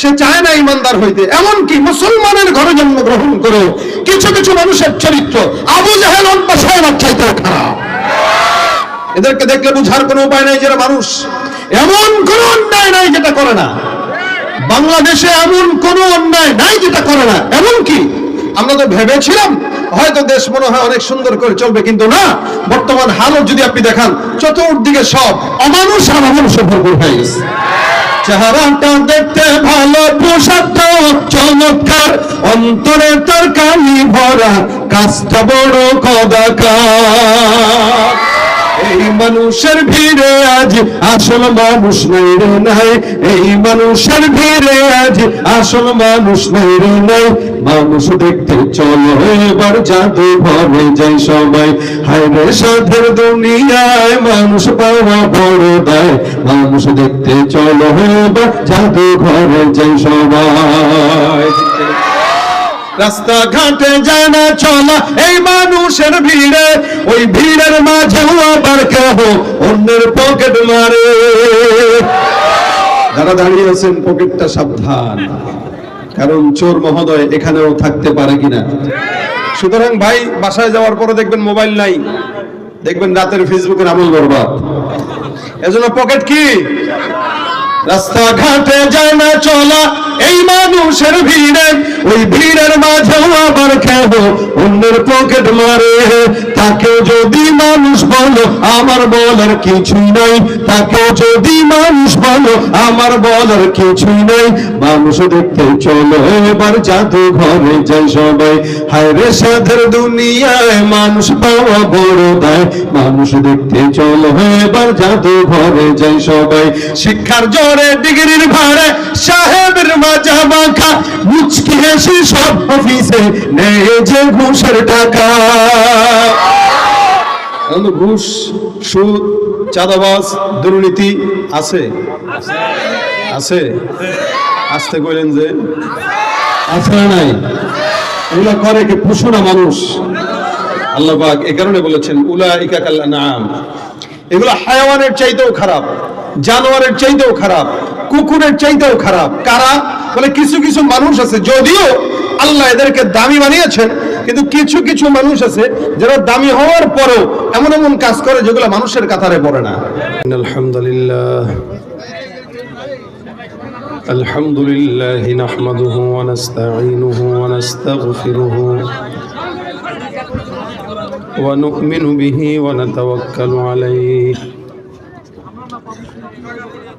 সে চায় না ইমানদার হইতে। এমনকি মুসলমানের ঘরে জন্মগ্রহণ করে কিছু কিছু মানুষের চরিত্র আবু জাহেল খারাপ এদেরকে দেখলে বুঝার কোনো উপায় নাই যারা মানুষ। এমন কোন অন্যায় নাই যেটা করে না। বাংলাদেশে এমন কোন অন্যায় নাই যেটা করে না। এমন কি আমরা তো ভেবেছিলাম, হয়তো দেশ মনে হয় অনেক সুন্দর করে চলবে, কিন্তু না। বর্তমান হালত যদি আপনি দেখান, চতুর্দিকে সব অমানুষ আর অমানুষে ভরপুর হয়ে গেছে। চেহারাটা দেখতে ভালো, পোশাকটা চমৎকার। অন্তরে তার কালি ভরা, কাজটা বড় কদাকার। এই মানুষের ভিড়ে আজ আসল মানুষ নাই রে নাই। এই মানুষের ভিড়ে আজ আসল মানুষ নাই রে নাই। মানুষ দেখতে চলো, এবার জাদু ঘরে যাই সবাই। হায় রে সাধের দুনিয়ায় মানুষ পাওয়া বড় মানুষ দেখতে চলো জাদু ঘরে যাই সবাই। রাস্তা ঘাটে যায় না চলা এই মানুষের ভিড়ে, ওই ভিড়ের মাঝেও আবার কেহ অন্যের পকেট মারে। যারা দাঁড়িয়ে আছেন, পকেটটা সাবধান। কারণ চোর মহোদয় এখানেও থাকতে পারে কিনা? সুতরাং ভাই, বাসায় যাওয়ার পরে দেখবেন মোবাইল নাই। দেখবেন রাতের ফেসবুকের আমল বরবাদ। এজন্য পকেট কি? রাস্তা ঘাটে যায় না চলা, এই মানুষের ভিড়ে। ওই ভিড়ের মাঝেও আবার কেহ অন্যের পকেট মারে। তাকে যদি মানুষ বলো, আমার বলার কিছুই নাই। তাকে যদি মানুষ বলো, আমার বলার কিছুই নাই। মানুষ দেখতে চলো, এবার জাদু ঘরে যাই সবাই। হায় রে সাধের দুনিয়ায় মানুষ পাওয়া বড় দায়। মানুষ দেখতে চলো, এবার জাদু ঘরে যাই সবাই। শিক্ষার জোরে ডিগ্রির ভাড়ে সাহেবের মাজা মাখা মুচকি হেসে সব অফিসে নেয় যে ঘুষের টাকা। ঘুষ সুদ চাঁদাবাজ দুর্নীতি আছে? আছে। আসতে কইলেন যে আছে নাই। এগুলো করে কি পশু না মানুষ? আল্লাহ পাক এই কারণে বলেছেন উলা ইকাকাল্লা নাম এগুলো হায়াওয়ানের চাইতেও খারাপ। জানোয়ারের চাইতেও খারাপ কুকুরের চাইতেও খারাপ কারা বলে কিছু কিছু মানুষ আছে যদিও আল্লাহ এদেরকে দামি বানিয়েছেন কিন্তু কিছু কিছু মানুষ আছে যারা দামি হওয়ার পরেও এমন এমন কাজ করে যেগুলো মানুষের কাতারে পড়ে না আলহামদুলিল্লাহ الحمد لله نحمده ونستعينه ونستغفره ونؤمن به ونتوكل عليه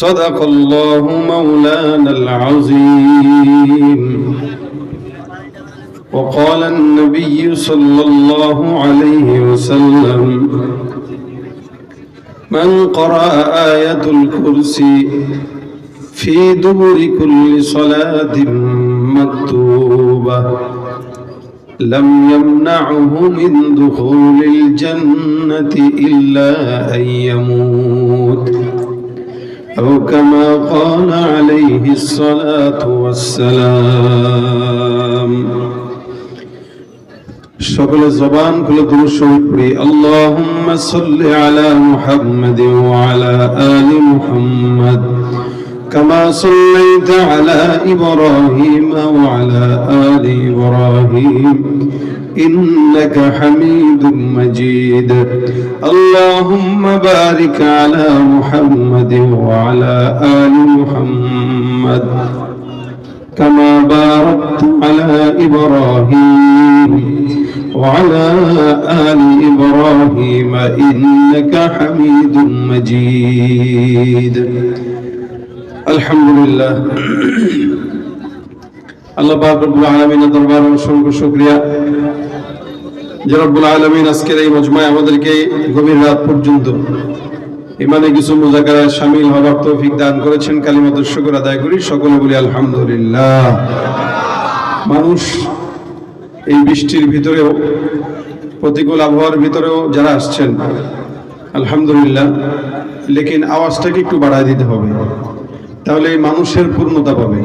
صدق الله مولانا العظيم. وقال النبي صلى الله عليه وسلم من قرأ آية الكرسي في دبر كل صلاة مكتوبة لم يمنعه من دخول الجنة إلا أن يموت. أو كما قال عليه الصلاة والسلام সকলে জবান খুলে দুরূদ শরীফ পড়ি আল্লাহুম্মা সাল্লি আলা মুহাম্মাদ ওয়া আলা আলি মুহাম্মাদ كما صليت على إبراهيم وعلى آل إبراهيم إنك حميد مجيد اللهم بارك على محمد وعلى آل محمد كما باركت على إبراهيم وعلى آل إبراهيم إنك حميد مجيد الحمد لله الله بارك رب العالمين دربار وشكر شكريا যে রব্বুল আলামিন আজকের এই মজমায় আমাদেরকে গভীর রাত পর্যন্ত ইমানে কিছু মুজাকারায় শামিল হওয়ার তৌফিক দান করেছেন, কালিমাতুর শুকর আদায় করি, সকলে বলি আলহামদুলিল্লাহ। মানুষ এই বৃষ্টির ভিতরেও, প্রতিকূল আবহাওয়ার ভিতরেও যারা আসছেন, আলহামদুলিল্লাহ, লেকিন আওয়াজটাকে একটু বাড়ায় দিতে হবে, তাহলে মানুষের পূর্ণতা পাবে।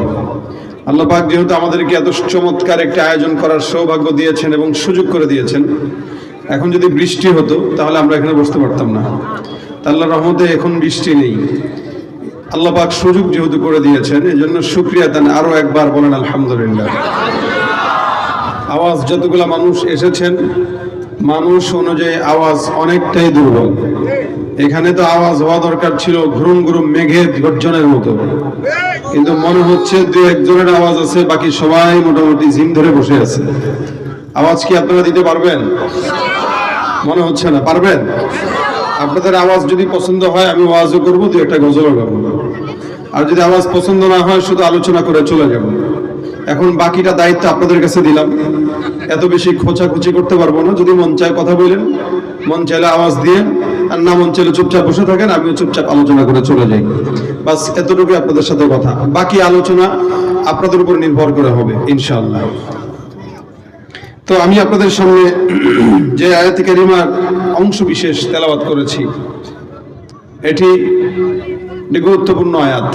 আল্লাহ পাক যেহেতু আমাদেরকে এত চমৎকার একটা আয়োজন করার সৌভাগ্য দিয়েছেন এবং সুযোগ করে দিয়েছেন, এখন যদি বৃষ্টি হতো, তাহলে আমরা এখানে বসতে পারতাম না। আল্লাহ রহমতে এখন বৃষ্টি নেই। আল্লাহ পাক সুযোগ যেহেতু করে দিয়েছেন এই জন্য সুক্রিয়া দেন আরও একবার বলেন আলহামদুলিল্লাহ। আওয়াজ যতগুলা মানুষ এসেছেন, মানুষ অনুযায়ী আওয়াজ অনেকটাই দুর্বল। এখানে তো আওয়াজ হওয়া দরকার ছিল, ঘুরুম ঘুরুম মেঘের গর্জনের মতো। কিন্তু মনে হচ্ছে দু একজনের আওয়াজ আছে, বাকি সবাই মোটামুটি জিম ধরে বসে আছে। আওয়াজ কি আপনারা দিতে পারবেন? মনে হচ্ছে না। পারবেন? আপনাদের আওয়াজ যদি পছন্দ হয়, আমি ওয়াজও করব, দু একটা গজলও গাবো। আর যদি আওয়াজ পছন্দ না হয়, শুধু আলোচনা করে চলে যাব। এখন বাকিটা দায়িত্ব আপনাদের কাছে দিলাম। এত বেশি খোঁচাখুচি করতে পারব না। যদি মন চায় কথা বলেন, মন চাইলে আওয়াজ দিয়ে আর না মন চাইলে চুপচাপ বসে থাকেন, আমিও চুপচাপ আলোচনা করে চলে যাই। বাস এতটুকু আপনাদের সাথে কথা। বাকি আলোচনা আপনাদের উপর নির্ভর করে হবে, ইনশাআল্লাহ। তো আমি আপনাদের সামনে যে আয়াতি কারিমার অংশ বিশেষ তেলাওয়াত করেছি, এটি গুরুত্বপূর্ণ আয়াত।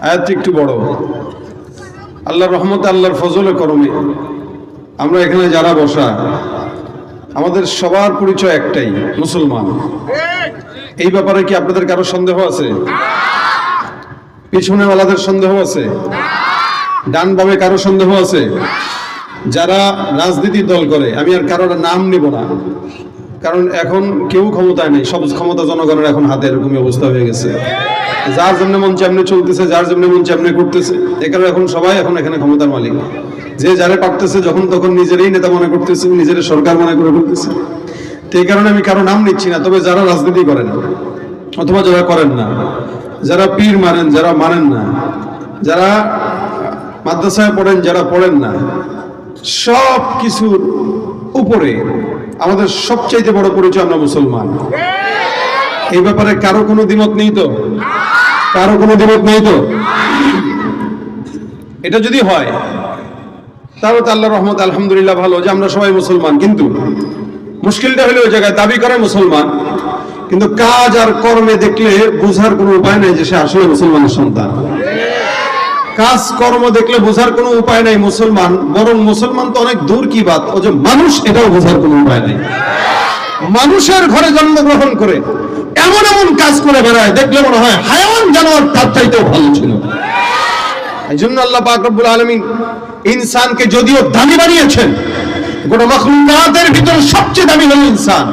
আয়াতটি একটু বড়। আল্লাহ রহমত, আল্লাহর ফজলে, করমে। আমরা এখানে যারা বসা আমাদের সবার পরিচয় একটাই, মুসলমান। এই ব্যাপারে কি আপনাদের কারও সন্দেহ আছে? পিছনে ওলাদের সন্দেহ আছে? ডান বামে কারও সন্দেহ আছে? যারা রাজনীতি দল করে, আমি আর কারোর নাম নিব না। কারণ এখন কেউ ক্ষমতায় নেই, সব ক্ষমতা জনগণের এখন হাতে এরকমই অবস্থা হয়ে গেছে। যার জন্য মন চামনে চলতেছে, যার জন্য মন চামনে করতেছে, এ কারণে এখন সবাই এখন এখানে ক্ষমতার মালিক। যে যারে পারতেছে যখন তখন নিজেরই নেতা মনে করতেছে নিজের সরকার মনে করে করতেছে তো কারণে আমি কারও নাম নিচ্ছি না, তবে যারা রাজনীতি করেন, অথবা যারা করেন না, যারা পীর মানেন, যারা মানেন না, যারা মাদ্রাসায় পড়েন, যারা পড়েন না সব কিছুর উপরে আমাদের সবচাইতে বড় পরিচয় আমরা মুসলমান। এই ব্যাপারে কারও কোনো দ্বিমত নেই তো? কারও কোনো দ্বিমত নেই তো? এটা যদি হয়, তাহলে তো আল্লাহ রহমত, আলহামদুলিল্লাহ ভালো যে আমরা সবাই মুসলমান। কিন্তু মুশকিলটা হলে ওই জায়গায় দাবি করে মুসলমান, কিন্তু কাজ আর কর্মে দেখলে বোঝার কোনো উপায় নেই যে সে আসলে মুসলমানের সন্তান। কাজ কর্ম দেখলে বোঝার কোনো উপায় নাই মুসলমান, বরং মুসলমান তো অনেক দূর কি বাত? ও যে মানুষ, এটাও বোঝার কোনো উপায় নেই। মানুষের ঘরে জন্মগ্রহণ করে এমন এমন কাজ করে বেড়ায়, দেখলে মনে হয় হায়ান জানোয়ার তার চাইতেও ভালো ছিল। এই জন্য আল্লাহ ইনসানকে যদিও দামি বানিয়েছেন গোটা মখলুকাতের ভিতরে সবচেয়ে দামি হলো ইনসান।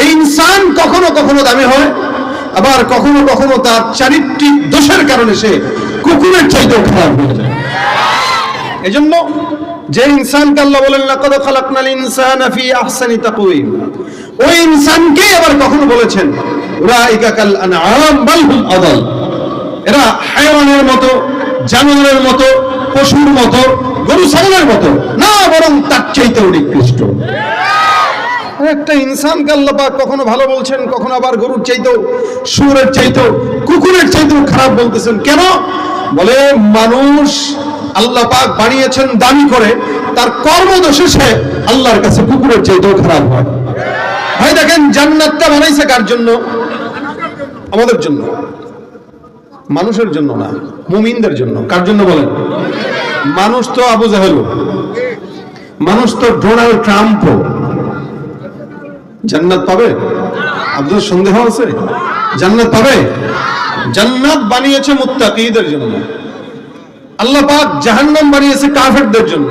এই ইনসান কখনো কখনো দামি হয়, আবার কখনো কখনো তার চারিত্রিক দোষের কারণে সে কুকুরের চাইতেও খারাপ হয়ে যায় এজন্য যে ইনসানকে আল্লাহ বলেন, লাকাদ খালাকনাল ইনসানা ফি আহসানি তাকওয়িম। ওই ইনসানকে আবার কখনো বলেছেন, উলাইকা কাল আনআম বাল হুম আদাল। এরা হায়াওয়ানের মতো, জানোয়ারের মতো, পশুর মতো, গরু, ছাগলের মতো, না বরং তার চাইতেও নিকৃষ্ট। একটা ইনসানকে আল্লাহ পাক কখনো ভালো বলছেন, কখনো আবার গরুর চাইতেও সুরের চাইতেও, কুকুরের চাইতেও খারাপ বলতেছেন। কেন? বলে, মানুষ আল্লাহ পাক বানিয়েছেন দামি করে, তার কর্মদোষে সে আল্লাহর কাছে কুকুরের চাইতেও খারাপ হয়। ভাই দেখেন, জান্নাতটা বানাইছে কার জন্য? আমাদের জন্য। মানুষের জন্য না, মুমিনদের জন্য। কার জন্য বলেন? মানুষ তো আবু জাহেল মানুষ তো ডোনাল্ড ট্রাম্পও। জান্নাত পাবে? আপনার সন্দেহ আছে? জান্নাত পাবে? জান্নাত বানিয়েছে মুত্তাকিদের জন্য। আল্লাহ পাক জাহান্নাম বানিয়েছে কাফেরদের জন্য।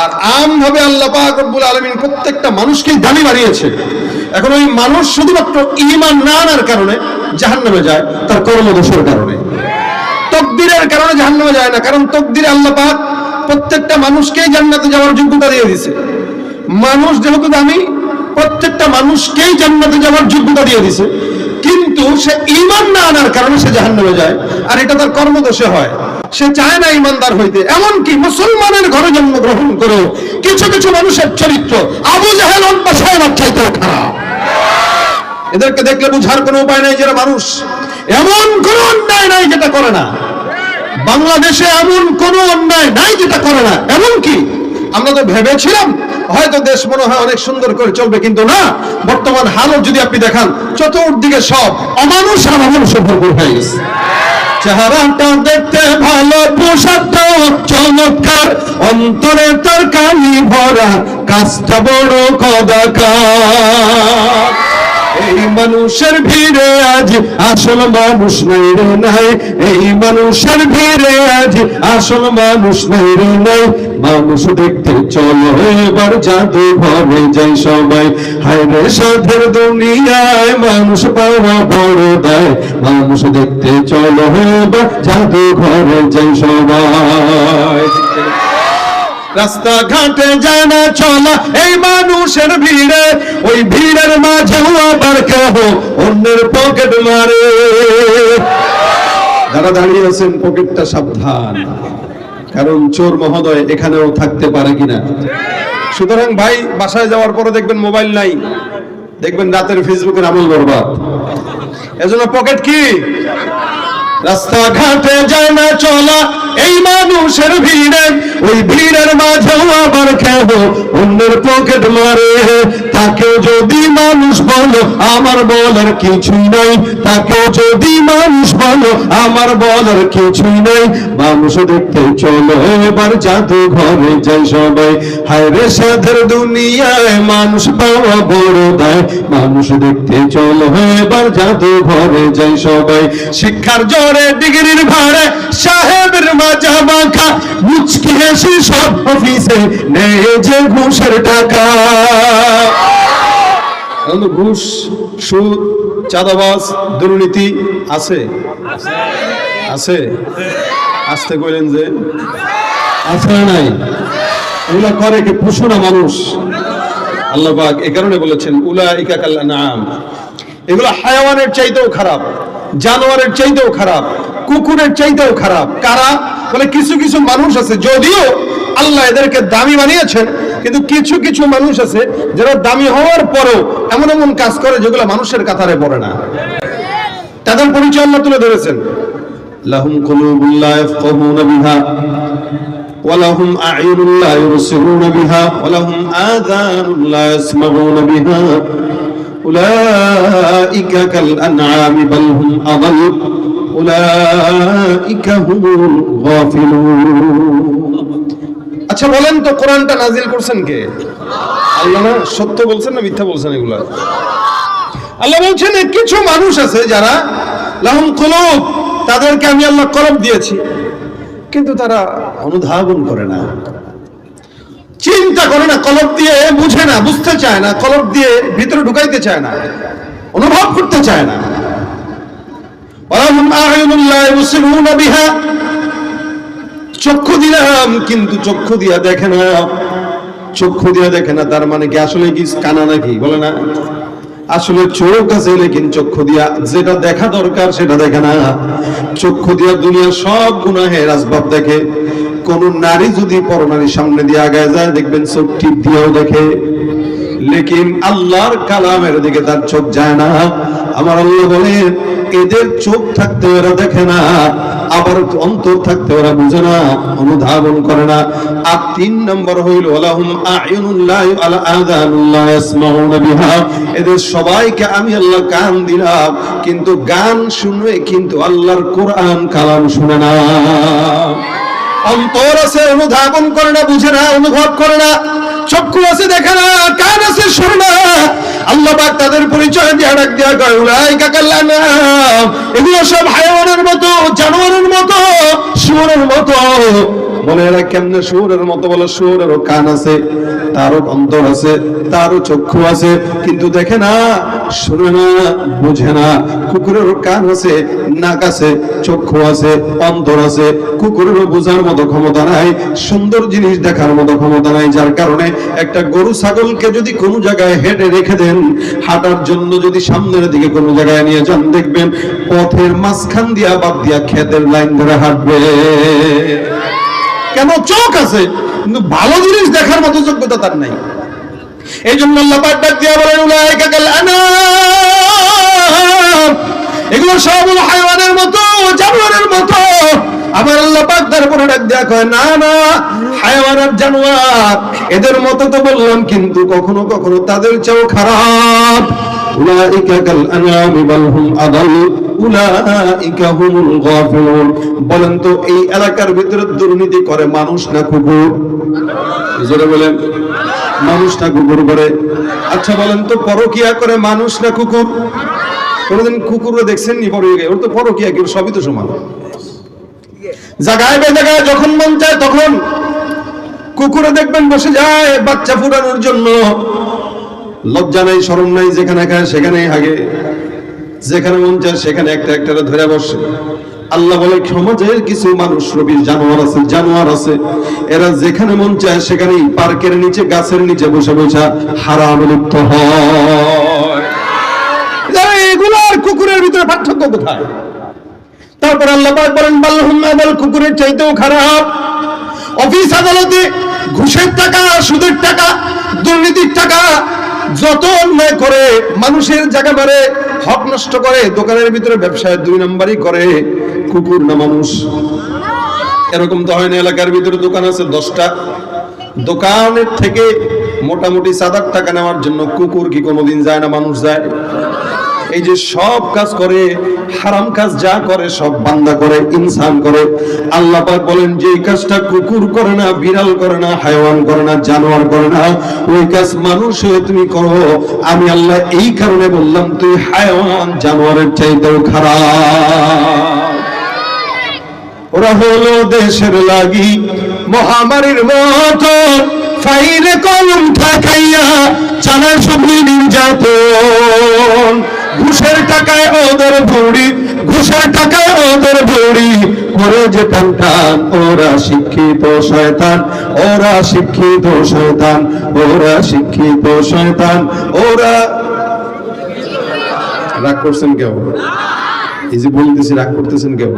আর আমভাবে আল্লাহ পাক রব্বুল আলামিন প্রত্যেকটা মানুষকেই দামি বানিয়েছে। এখন ওই মানুষ শুধুমাত্র ঈমান না আনার কারণে জাহান্নামে যায়, তার কর্মদোষের কারণে। তকদিরের কারণে জাহান্নামে যায় না, কারণ তকদিরে আল্লাহ পাক প্রত্যেকটা মানুষকেই জান্নাতে যাওয়ার যোগ্যতা দিয়ে দিয়েছে মানুষ যেহেতু দামি, প্রত্যেকটা মানুষকেই জান্নাতে যাওয়ার যোগ্যতা দিয়ে দিছে। কিন্তু সে ঈমান না আনার কারণে সে জাহান্নামে যায়। আর এটা তার কর্মদোষে হয়। সে চায় না ইমানদার হইতে। এমনকি মুসলমানের ঘরে জন্মগ্রহণ করেও কিছু কিছু মানুষের চরিত্র আবু জাহেল সাহেব খারাপ। এদেরকে দেখলে বুঝার কোনো উপায় নাই যারা মানুষ। এমন কোনো অন্যায় নাই যেটা করে না। বাংলাদেশে এমন কোনো অন্যায় নাই যেটা করে না। এমন কি আমরা তো ভেবেছিলাম, হয়তো দেশ মনে হয় অনেক সুন্দর করে চলবে, কিন্তু না। বর্তমান হালত যদি আপনি দেখান, চতুর্দিকে সব অমানুষ অমানুষে ভরপুর হয়ে গেছে। চেহারাটা দেখতে ভালো পোশাকটাও চমৎকার অন্তরে তার কালি ভরা, কাজটা বড় কদাকার এই মানুষের ভিড়ে আজ আসল মানুষ নাই রে নাই। এই মানুষের ভিড়ে আজ আসল মানুষ নাই রে নাই। মানুষ দেখতে চলো, এবার জাদু ঘরে যাই সবাই। হায় রে সাধের দুনিয়ায় মানুষ পাওয়া বড় দেয়। মানুষ দেখতে চলো, এবার জাদু ঘরে যাই সবাই। রাস্তাঘাটে যায় না চলা, এই মানুষের ভিড়ে, ওই ভিড়ের মাঝেও আবার কেহ অন্যের পকেট মারে। যারা দাঁড়িয়ে আছেন পকেটটা সাবধান। কারণ চোর মহোদয় এখানেও থাকতে পারে কিনা। সুতরাং ভাই, বাসায় যাওয়ার পরে দেখবেন মোবাইল নাই। দেখবেন রাতের ফেসবুকের আমল বরবাদ। এজন্য পকেট কি? রাস্তাঘাটে যায় না চলা এই মানুষের ভিড়ে, ওই ভিড়ের মাঝেও আবার খেব অন্যের পকেট মারে। তাকে যদি মানুষ বলো, আমার বলার কিছুই নাই। তাকে যদি মানুষ বলো, আমার বলার কিছুই নাই। মানুষ দেখতে চলো, এবার জাদু ঘরে যাই সবাই। হায় রে সাধের দুনিয়ায় মানুষ পাওয়া বড় দেয়। মানুষ দেখতে চলো, এবার জাদু ঘরে যাই সবাই। শিক্ষার জোরে ডিগ্রির ভাড়ে সাহেবের মাজা মাখা মুচকি হেসে সব অফিসে নেই যে ঘুষের টাকা। ঘুষ সুদ চাঁদাবাজ দুর্নীতি আছে? আছে। আসতে কইলেন যে আছে নাই? এগুলো করে কি পুষো না মানুষ? আল্লাহ পাক এই কারণে বলেছেন উলা ইকাকাল নাম এগুলো হায়াওয়ানের চাইতেও খারাপ জানোয়ারের চাইতেও খারাপ। কুকুরের চাইতেও খারাপ কারা বলে কিছু কিছু মানুষ আছে যদিও আল্লাহ এদেরকে দামি বানিয়েছেন কিন্তু কিছু কিছু মানুষ আছে যারা দামি হওয়ার পরেও এমন এমন কাজ করে যেগুলো মানুষের কাতারে পড়ে না তাদের পরিচয় আল্লাহ তুলে ধরেছেন লাহুম কুলুবুল্লাহ ইয়াফকাহুনা বিহা ولهم أعين لا يبصرون بها ولهم آذان لا يسمعون بها أولئك كالأنعام بل هم أضل أولئك هم الغافلون আচ্ছা বলেন তো, কোরআনটা নাজিল করছেন কে? আল্লাহ না, সত্য বলছেন না মিথ্যা বলছেন এগুলা? আল্লাহ বলছেন কিছু মানুষ আছে যারা লাহুম কুলুব, তাদেরকে আমি আল্লাহ কলব দিয়েছি, কিন্তু তারা অনুধাবন করে না। চিন্তা করে না, কলব দিয়ে বুঝে না, বুঝতে চায় না, কলব দিয়ে ভিতরে ঢুকাইতে চায় না, অনুভব করতে চায় না ওয়ালাহুম আ'য়ুনুন লা ইউবসিরুনা বিহা চক্ষু দিলাম, কিন্তু চক্ষু দিয়া দেখে না। চক্ষু দিয়া দেখে না, তার মানে কি আসলে কি কানা নাকি? বলে না। আসলে চোখ আছে, লেকিন চক্ষু দিয়া যেটা দেখা দরকার সেটা দেখে না। চক্ষু দিয়া দুনিয়া সব গুনাহের আসবাব দেখে। কোন নারী যদি পরনারীর সামনে দিয়ে আগায় যায়, দেখবেন চোখ টিপ দিয়েও দেখে। লেকিন আল্লাহর কালামের দিকে তার চোখ যায় না। আমার আল্লাহ বলেন এদের চোখ থাকতে ওরা দেখে না, আবার অন্তর থাকতে ওরা বুঝে না, অনুধাবন করে না। আর তিন নম্বর হইল আলা এদের সবাইকে আমি আল্লাহ কান দিলাম, কিন্তু গান শুনবে কিন্তু আল্লাহর কোরআন কালাম শুনে না। অন্তর আছে, অনুধাবন করে না, বুঝে না, অনুভব করে না। চক্ষু আছে দেখে না, কান আছে শুনে না। আল্লাহ তাদের পরিচয় দিয়ে ডাক দেওয়া কয় কাকাল্লা কাল্লানা এগুলো সব হায়ানের মতো, জানোয়ারের মতো শিবরের মতো। বলে এরা কেমনে শুয়োরের মতো বলে শুয়োরেরও কান আছে, তারও অন্তর আছে, তারও চক্ষু আছে, কিন্তু দেখে না, শুনে না, বুঝে না, কুকুরেরও কান আছে, নাক আছে, চক্ষু আছে, অন্তর আছে, কুকুরেরও বোঝার মতো ক্ষমতা নাই, সুন্দর জিনিস দেখার মতো ক্ষমতা নাই, যার কারণে একটা গরু ছাগলকে যদি কোনো জায়গায় হেঁটে রেখে দেন, হাঁটার জন্য যদি সামনের দিকে কোনো জায়গায় নিয়ে যান, দেখবেন পথের মাঝখান দিয়া বাদ দিয়া ক্ষেতের লাইন ধরে হাঁটবে। কেন চোখ আছে? কিন্তু ভালো জিনিস দেখার মতো যোগ্যতা তার নাই। এই জন্য এগুলো সব হলো হায়ওয়ানের মতো, জানোয়ারের মতো। আমার আল্লাহ পাক তারপরে ডাক দেয়া কয়, না না, হায়ওয়ান আর জানোয়ার, এদের মতো তো বললাম, কিন্তু কখনো কখনো তাদের চেয়েও খারাপ। কাল আনাম বাল হুম আদাল উলাইকা হুমুল গাফিলুন বলেন তো, এই এলাকার ভিতরে দুর্নীতি করে মানুষ না কুকুর? জোরে বলেন। মানুষ না কুকুর করে। আচ্ছা বলেন তো, পরকিয়া করে মানুষ না কুকুর? কোনোদিন কুকুরে দেখছেন নি পরকিয়া ওর তো পরকিয়া কি ওর সবই তো সমান। জায়গায় বে জায়গায় যখন মন চায় তখন কুকুরে দেখবেন বসে যায়, বাচ্চা ফুটানোর জন্য। লজ্জা নাই, শরম নাই, যেখানে খায় সেখানেই হাগে। যেখানে মন চায়, সেখানে একটা একটা ধরে বসে। আল্লাহ বলে, সমাজের কিছু মানুষ রবির জানোয়ার আছে জানোয়ার আছে। এরা যেখানে মন চায়, সেখানেই পার্কের নিচে, গাছের নিচে বসে বসে হারাম লিপ্ত হয়। কুকুরের ভিতরে পার্থক্য কোথায়? তারপর আল্লাহ বলেন বাল্লাহুম আদাল কুকুরের চাইতেও খারাপ। অফিস আদালতে ঘুষের টাকা, সুদের টাকা, দুর্নীতির টাকা যত অন্যায় করে মানুষের জায়গা মারে হক নষ্ট করে, দোকানের ভিতরে ব্যবসায় দুই নম্বরই করে, কুকুর না মানুষ। এরকম তো হয় না, এলাকার ভিতরে দোকান আছে দশটা। দোকানের থেকে মোটামুটি সাত আট টাকা নেওয়ার জন্য কুকুর কি কোনোদিন যায় না, মানুষ যায়? এই যে সব কাজ করে, হারাম কাজ যা করে, সব বান্দা করে, ইনসান করে। আল্লাহ পাক বলেন যে কাজটা কুকুর করে না, বিড়াল করে না হায়ওয়ান করে না, জানোয়ার করে না, ওই কাজ মানুষ হয়ে তুমি করো। আমি আল্লাহ এই কারণে বললাম, তুই হায়ওয়ান জানোয়ারের চাইতেও খারাপ। ওরা হলো দেশের লাগি, মহামারীর মতো, ফাইলে কলম ঠাকাইয়া, চালায় সব নির্যাতন ঘুষের টাকায় ওদের ভৌড়ি ঘুষের টাকায় ওদের ভৌড়ি। করে যে টান ওরা শিক্ষিত শয়তান ওরা শিক্ষিত শয়তান ওরা শিক্ষিত শয়তান ওরা রাগ করছেন কেউ? এই যে বলতেছি রাগ করতেছেন কেউ?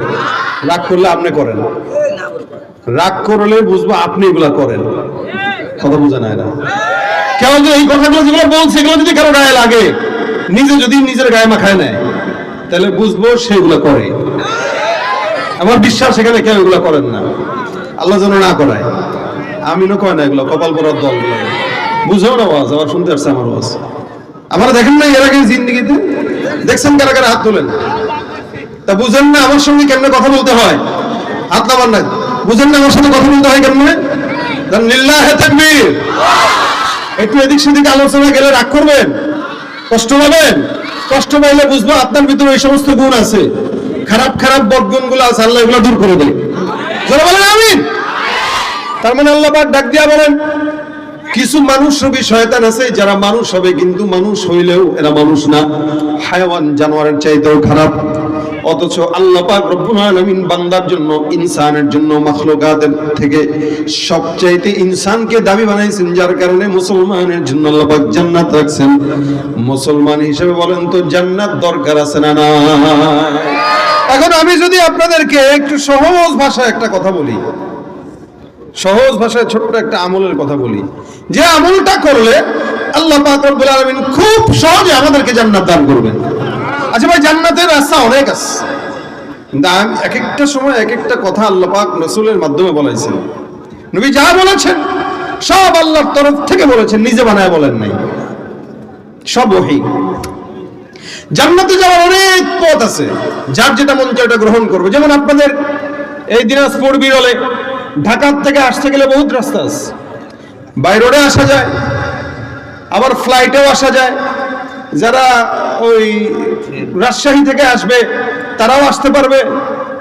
রাগ করলে আপনি করেন। রাগ করলে বুঝব আপনি এগুলা করেন। কথা বোঝা নাই না কেউ যে এই কথাগুলো যেগুলো বলছে এগুলো যদি কারও গায়ে লাগে নিজে যদি নিজের গায়ে মাখায় নেয়, তাহলে বুঝব সেগুলো করে। আমার বিশ্বাস, এখানে কেউ এগুলো করেন না। আল্লাহ যেন না করায়। আমি না কয় না এগুলো, কপাল পরার দল বুঝেও না আওয়াজ আবার শুনতে আসছে আমার আওয়াজ আপনারা দেখেন না এর আগে জিন্দিগিতে? দেখছেন কারা কারা হাত তোলেন? তা বুঝেন না আমার সঙ্গে কেমনে কথা বলতে হয়? হাত নামান না বুঝেন না আমার সাথে কথা বলতে হয় কেমনে? তাকবীর। একটু এদিক সেদিক আলোচনা গেলে রাগ করবেন? কষ্ট পাবেন? কষ্ট পাইলে বুঝব আপনার ভিতরে এই সমস্ত গুণ আছে। খারাপ খারাপ বদগুণগুলো আছে, আল্লাহ এগুলো দূর করে দেয় বলেন তার মানে আল্লাহ ডাক দিয়া বলেন, কিছু মানুষ রবি শয়তান আছে, যারা মানুষ হবে, কিন্তু মানুষ হইলেও এরা মানুষ না। হায়ওয়ান জানোয়ারের চাইতেও খারাপ। অথচ আল্লাহ পাক রব্বুল আলামিন বান্দার জন্য, ইনসানের জন্য, মাখলুকাতের থেকে সবচাইতে ইনসানকে দাবি বানাইছেন, যার কারণে মুসলমানের জন্য আল্লাহ পাক জান্নাত রাখছেন। মুসলমান হিসেবে বলেন তো জান্নাত দরকার আছে না না এখন আমি যদি আপনাদেরকে একটু সহজ ভাষায় একটা কথা বলি, সহজ ভাষায় ছোট্ট একটা আমলের কথা বলি। যে আমলটা করলে আল্লাহ পাক রব্বুল আলামিন খুব সহজে আমাদেরকে জান্নাত দান করবেন। আচ্ছা ভাই, জান্নাতের রাস্তা অনেক আছে। কিন্তু আমি এক একটা সময় এক একটা কথা আল্লাহ পাক রসুলের মাধ্যমে বলেছেন। নবী যা বলেছেন, সব আল্লাহর তরফ থেকে বলেছেন, নিজে বানায় বলেন নাই। সব ওহি। জান্নাতে যাওয়ার অনেক পথ আছে। যার যেটা মন চায় ওটা গ্রহণ করবে। যেমন আপনাদের এই দিনাজপুর বিরলে ঢাকার থেকে আসতে গেলে বহুত রাস্তা আছে। বাই রোডে আসা যায়, আবার ফ্লাইটেও আসা যায়। যারা ওই রাজশাহী থেকে আসবে, তারাও আসতে পারবে।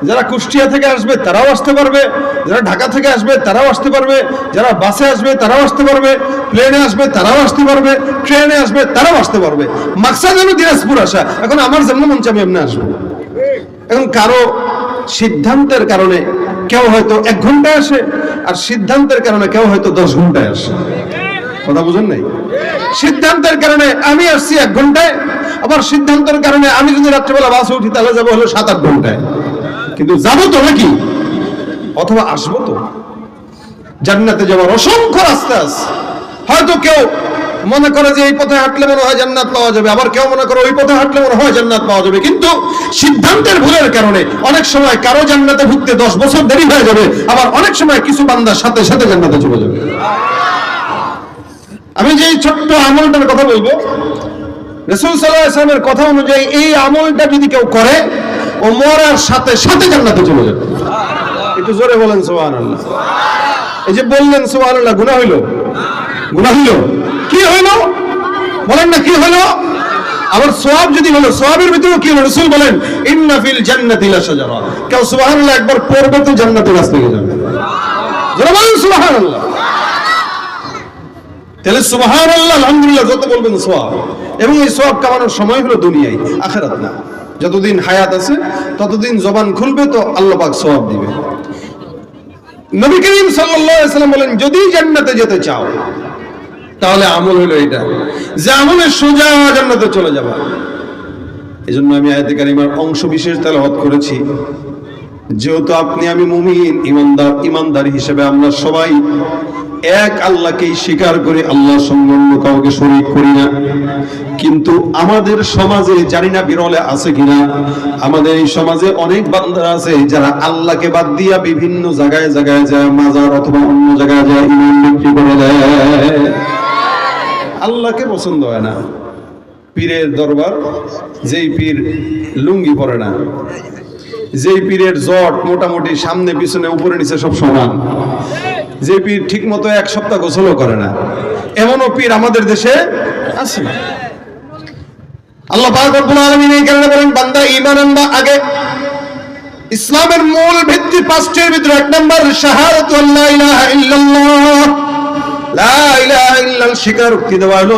যারা কুষ্টিয়া থেকে আসবে, তারাও আসতে পারবে। যারা ঢাকা থেকে আসবে, তারাও আসতে পারবে। যারা বাসে আসবে, তারাও আসতে পারবে। প্লেনে আসবে, তারাও আসতে পারবে। ট্রেনে আসবে, তারাও আসতে পারবে। মাকসাদ হলো দিনাজপুর আসা। এখন আমার জন্য মঞ্চ আমি এমনি আসব। এখন কারও সিদ্ধান্তের কারণে কেউ হয়তো এক ঘন্টায় আসে, আর সিদ্ধান্তের কারণে কেউ হয়তো দশ ঘন্টায় আসে। কথা বুঝেন নাই? সিদ্ধান্তের কারণে আমি আসছি এক ঘন্টায়, আবার সিদ্ধান্তের কারণে আমি যদি রাত্রেবেলা বাসে উঠি, তাহলে যাব হলো সাত, আট ঘন্টায়। কিন্তু যাব তো নাকি? অথবা আসব তো? জান্নাতে যাওয়ার অসংখ্য রাস্তা আছে। হয়তো কেউ মনে করে যে এই পথে হাঁটলে মনে হয় জান্নাত পাওয়া যাবে, আবার কেউ মনে করে ওই পথে হাঁটলে মনে হয় জান্নাত পাওয়া যাবে। কিন্তু সিদ্ধান্তের ভুলের কারণে অনেক সময় কারও জান্নাতে ভুগতে দশ বছর দেরি হয়ে যাবে, আবার অনেক সময় কিছু বান্দার সাথে সাথে জান্নাতে চলে যাবে। আমি যে ছোট্ট আমলটার কথা বলব, রসুল সাল্লাহ ইসলামের কথা অনুযায়ী এই আমলটা যদি কেউ করে, ও মরার সাথে সাথে জান্নাতে চলে যাবে। একটু জোরে বলেন সোহান এই যে বললেন সোহান আল্লাহ গুণা হইল? গুণা হইল। কি হইল? বলেন না, কি হইল? আবার সোয়াব যদি হলো সোয়াবের ভিতরে কি হলো? রসুল বলেন, ইন্না ফিল জান্নাতি লাশাজারা। কেউ সুবহানাল্লাহ একবার পড়বে তো রাস্তা পেয়ে যাবে। জোরে বলেন, সুবহানাল্লাহ। তাহলে সুবহান আল্লাহ আলহামদুলিল্লাহ, যত বলবেন সোয়াব এবং এই সোয়াব কামানোর সময় হলো দুনিয়ায়, আখেরাত না। যতদিন হায়াত আছে, ততদিন জবান খুলবে তো আল্লাহ পাক সোয়াব দিবে। নবী করিম সাল্লাম বলেন, যদি জান্নাতে যেতে চাও, তাহলে আমল হলো এটা, যে আমলে সোজা জান্নাতে চলে যাবা। এই জন্য আমি আয়াতে কারিমার অংশ বিশেষ তেলাওয়াত করেছি। যেহেতু আপনি আমি মুমিন, ইমানদার ইমানদার হিসেবে আমরা সবাই এক আল্লাহকেই স্বীকার করি আল্লাহর সঙ্গে অন্য কাউকে শরীক করি না। কিন্তু আমাদের সমাজে, জানি না বিরলে আছে কিনা, আমাদের এই সমাজে অনেক বান্দারা আছে যারা আল্লাহকে বাদ দিয়া বিভিন্ন জায়গায় জায়গায় যায়, মাজার অথবা অন্য জায়গায় যায় ইমান বিক্রি করে দেয়। আল্লাহকে পছন্দ হয় না। পীরের দরবার, যেই পীর লুঙ্গি পরে না। যেই পীরের জট মোটামুটি সামনে, পিছনে, উপরে, নিচে সব সমান। যে পীর ঠিক মতো এক সপ্তাহ গোসলও করে না, এমনও পীর আমাদের দেশে আছে। আল্লাহ পাক রব্বুল আলামিন এই কারণে বলেন, বান্দা ঈমান আনবা আগে। ইসলামের মূল ভিত্তি পাঁচটির ভিতরে এক নম্বর, শাহাদাতু আল্লা ইলাহা ইল্লাল্লাহ। লা ইলাহা ইল্লাল স্বীকারোক্তি দেওয়া হলো।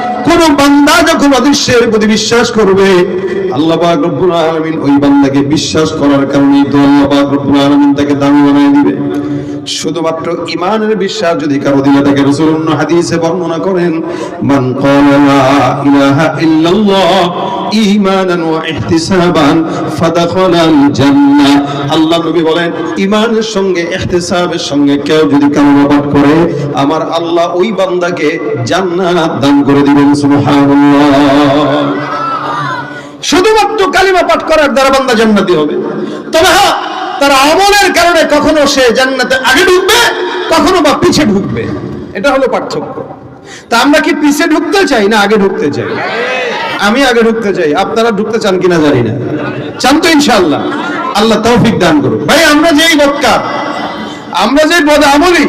কোন বান্দা যখন অদৃশ্যের প্রতি বিশ্বাস করবে, আল্লাহ পাক ওই বান্দাকে বিশ্বাস করার কারণে তো আল্লাহ পাক তাকে দামি বানিয়ে দিবে। শুধুমাত্র ইমানের বিশ্বাস যদি কারও দিলে তাকে রাসূল অন্য হাদিসে বর্ণনা করেন, মান ইলাহা ইল্লাল্লাহ ঈমানান ওয়া ইহতিসাবান জান্নাহ। আল্লাহ নবী বলেন, ঈমানের সঙ্গে ইহতিসাবের সঙ্গে কেউ যদি কালেমা পাঠ করে, আমার আল্লাহ ওই বান্দাকে জান্নাত দান করে দিবেন, সুবহানাল্লাহ। শুধুমাত্র কালিমা পাঠ করার দ্বারা বান্দা জান্নাতি হবে। তবে হ্যাঁ তার আমলের কারণে কখনো সে জান্নাতে আগে ঢুকবে, কখনো বা পিছে ঢুকবে। এটা হলো পার্থক্য। তা আমরা কি পিছে ঢুকতে চাই না আগে ঢুকতে চাই? আমি আগে ঢুকতে চাই, আপনারা ঢুকতে চান কিনা জানি না। চান তো ইনশাআল্লাহ। আল্লাহ তৌফিক দান করুন ভাই, আমরা যেই বক্কা আমরা যে বদ আমলি,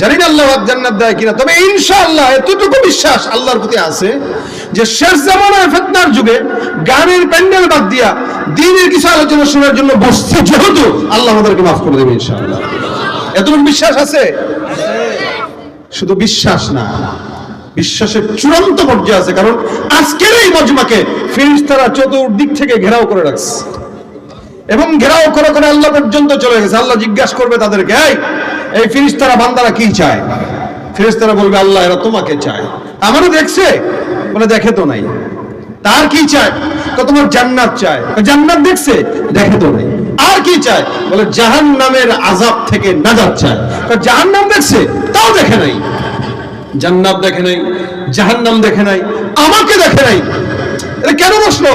জানি না আল্লাহ জান্নাত দেয় কিনা, তবে ইনশাআল্লাহ এতটুকু বিশ্বাস আল্লাহর প্রতি আছে যে শেষ জামানার ফেতনার যুগে গানের প্যান্ডেল বাদ দিয়া দিনের কিছু আলোচনা শোনার জন্য বসছে যেহেতু, আল্লাহ আমাদেরকে মাফ করে দেবে ইনশাআল্লাহ। এতটুকু বিশ্বাস আছে? শুধু বিশ্বাস না, বিশ্বাসের চূড়ান্ত পর্যায়ে আছে, কারণ আজকের এই মজমাকে ফিরিস্তারা চতুর্দিক থেকে ঘেরাও করে রাখছে। এবং ঘেরাও করে করে আল্লাহ পর্যন্ত চলে গেছে। আল্লাহ জিজ্ঞাসা করবে তাদেরকে এই ফিরিস্তারা বান্দারা কি চায়? ফিরিস্তারা বলবে, আল্লাহ, এরা তোমাকে চায়। আমারও দেখছে বলে দেখে তো নাই। তার কি চায়? তো তোমার জান্নাত চায়। জান্নাত দেখছে, দেখে তো নাই। আর কি চায়? বলে জাহান নামের আজাব থেকে নাজাত চায়। জাহান নাম দেখছে, তাও দেখে নাই। জান্নাত দেখে নাই, জাহান্নাম দেখে নাই, আমাকে দেখে নাই। কেন বসল?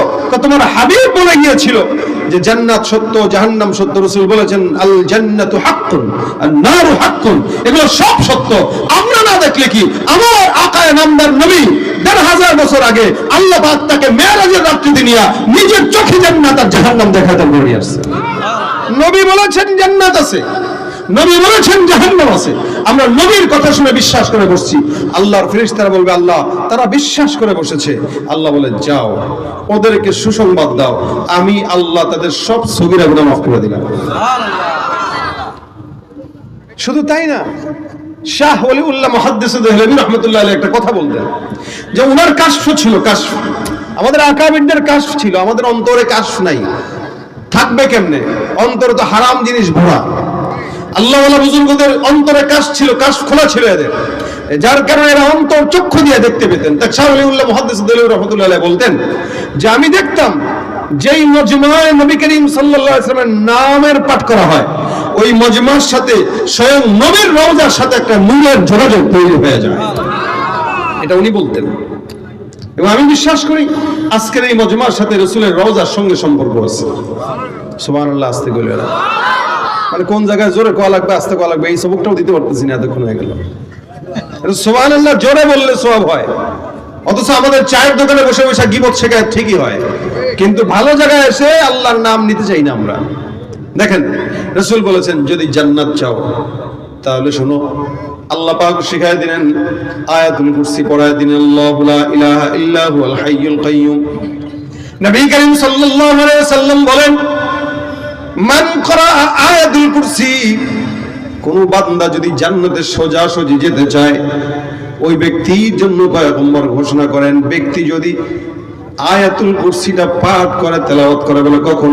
তোমার হাবিব বলে গিয়েছিল যে জান্নাত সত্য, জাহান্নাম সত্য, রসুল বলেছেন আল জান্নাতু হাক্কুন আর নারু হাক্কুন, এগুলো সব সত্য। দেখলে কি? আমার আকায় নামদার নবী দেড় হাজার বছর আগে আল্লাহ পাক তাকে মেয়ারাজের রাত্রিতে নিয়ে নিজের চোখে জান্নাত আর জাহান্নাম দেখাতে করে আসছে। নবী বলেছেন জান্নাত আছে। নবী বলেছেন জাহান্নাম আছে। আমরা নবীর কথা শুনে বিশ্বাস করে বসছি। আল্লাহর ফেরেশতারা বলবে আল্লাহ তারা বিশ্বাস করে বসেছে। আল্লাহ বলে যাও ওদেরকে সুসংবাদ দাও। আমি আল্লাহ তাদের সব সগিরা গুনাহ মাফ করে দিলাম। শুধু তাই না শাহ ওলিউল্লাহ মুহাদ্দিস দেহলভী রহমতুল্লাহ আলাইহি একটা কথা বলতেন। যে উনার কাশফ ছিল কাশফ আমাদের আকাবিরদের কাশফ ছিল, আমাদের অন্তরে কাশফ নাই। থাকবে কেমনে? অন্তরে তো হারাম জিনিস ভরা। আল্লাহ বুজুর্গদের অন্তরে কাশ ছিল কাশ খোলা ছিল এদের। যার কারণে এরা অন্তর চক্ষু দিয়ে দেখতে পেতেন। তা শাহ আলিউল্লাহ মুহাদ্দিস দেহলভী রহমতুল্লাহ বলতেন যে, আমি দেখতাম যেই মজমায় নবী করিম সাল্লাল্লাহু আলাইহি নামের পাঠ করা হয় ওই মজমার সাথে স্বয়ং নবীর রওজার সাথে একটা নূরের যোগাযোগ তৈরি হয়ে যায়। এটা উনি বলতেন। এবং আমি বিশ্বাস করি আজকের এই মজমার সাথে রসুলের রওজার সঙ্গে সম্পর্ক আছে। সুবহানাল্লাহ, আস্তে গেল মানে কোন জায়গায় জোরে কোয়া লাগবে, আস্তে কোয়া লাগবে, এই সবকটাও দিতে পারতেছি না, এতক্ষণ হয়ে গেল। সুবহানাল্লাহ, জোরে বললে সওয়াব হয়। অথচ আমাদের চায়ের দোকানে বসে বসে গিবত শেখায় ঠিকই হয়। কিন্তু ভালো জায়গায় এসে আল্লাহর নাম নিতে চাই না আমরা। দেখেন, রসুল বলেছেন, যদি জান্নাত চাও, তাহলে শোনো, আল্লাহ পাক দিলেন, আয়াতুল কুরসি পড়ায় ইলাহা হাইয়ুল নবী করিম সাল্লাল্লাহু আলাইহি বলেন, মান করা আয়াতুল কুরসি, কোন বান্দা যদি জান্নাতে সোজা সোজি যেতে চায়, ওই ব্যক্তির জন্য পয়গম্বর ঘোষণা করেন, ব্যক্তি যদি আয়াতুল কুরসিটা পাঠ করে, তেলাওয়াত করে বলে, কখন?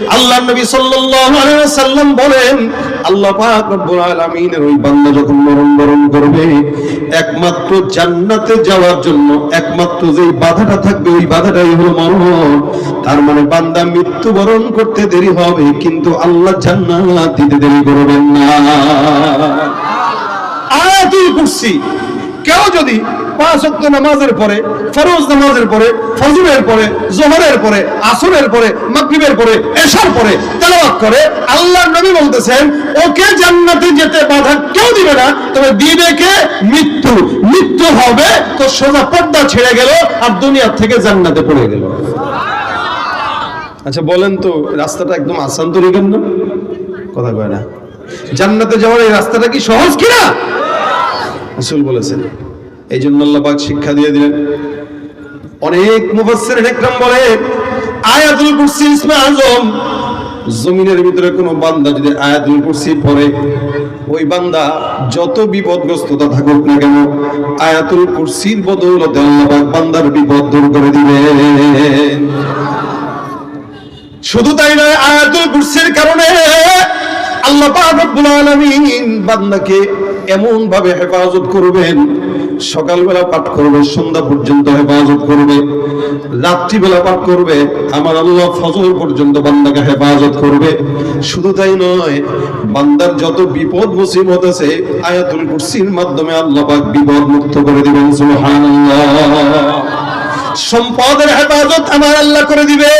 আল্লাহ নবী সাল্লাল্লাহু আলাইহি ওয়াসাল্লাম বলেন, আল্লাহ পাক রব্বুল আলামিনের ওই বান্দা যখন মরণ বরণ করবে, একমাত্র জান্নাতে যাওয়ার জন্য, একমাত্র যেই বাধাটা থাকবে, ওই বাধাটাই হলো মরণ। তার মানে বান্দা মৃত্যুবরণ করতে দেরি হবে, কিন্তু আল্লাহ জান্নাত দিতে দেরি করবেন না। আয়াতুল কুরসি। কেউ যদি পাঁচ ওয়াক্ত নামাজের পরে, ফরজ নামাজের পরে, ফজরের পরে, জোহরের পরে, আসরের পরে, মাগরিবের পরে, এশার পরে তেলাওয়াত করে, আল্লাহর নবী বলতেছেন, ওকে জান্নাতে যেতে বাধা কেউ দিবে না, তবে দিবে কে? মৃত্যু। মৃত্যু হবে, তো সোজা পর্দা ছেড়ে গেল আর দুনিয়া থেকে জান্নাতে পড়ে গেল। আচ্ছা বলেন তো, রাস্তাটা একদম আসান তো রেখেন কথা কয় না। জান্নাতে যাওয়ার এই রাস্তাটা কি সহজ কিনা? রাসূল বলেছেন। এই জন্য আল্লাহবাক শিক্ষা দিয়ে দিলেন। অনেক মুফাসসির একরাম বলে, আয়াতুল কুরসি ইসমে আজম, জমিনের ভিতরে কোনো বান্দা যদি আয়াতুল কুরসি পড়ে, ওই বান্দা যত বিপদগ্রস্ততা থাকুক না কেন, আয়াতুল কুরসির বদৌলতে আল্লাহ বান্দার বিপদ দূর করে দিবেন। শুধু তাই নয়, আয়াতুল কুরসির কারণে আল্লাহ পাক রব্বুল আলামিন বান্দাকে এমন ভাবে হেফাজত করবেন, সকালবেলা পাঠ করবে, সন্ধ্যা পর্যন্ত হেফাজত করবে, রাত্রিবেলা পাঠ করবে, আমার আল্লাহ ফজর পর্যন্ত বান্দাকে হেফাজত করবে। শুধু তাই নয়, বান্দার যত বিপদ মুসিবত আছে, আয়াতুল কুরসির মাধ্যমে আল্লাহ পাক বিপদ মুক্ত করে দিবেন, সুবহানাল্লাহ। সম্পদের হেফাজত আমার আল্লাহ করে দিবে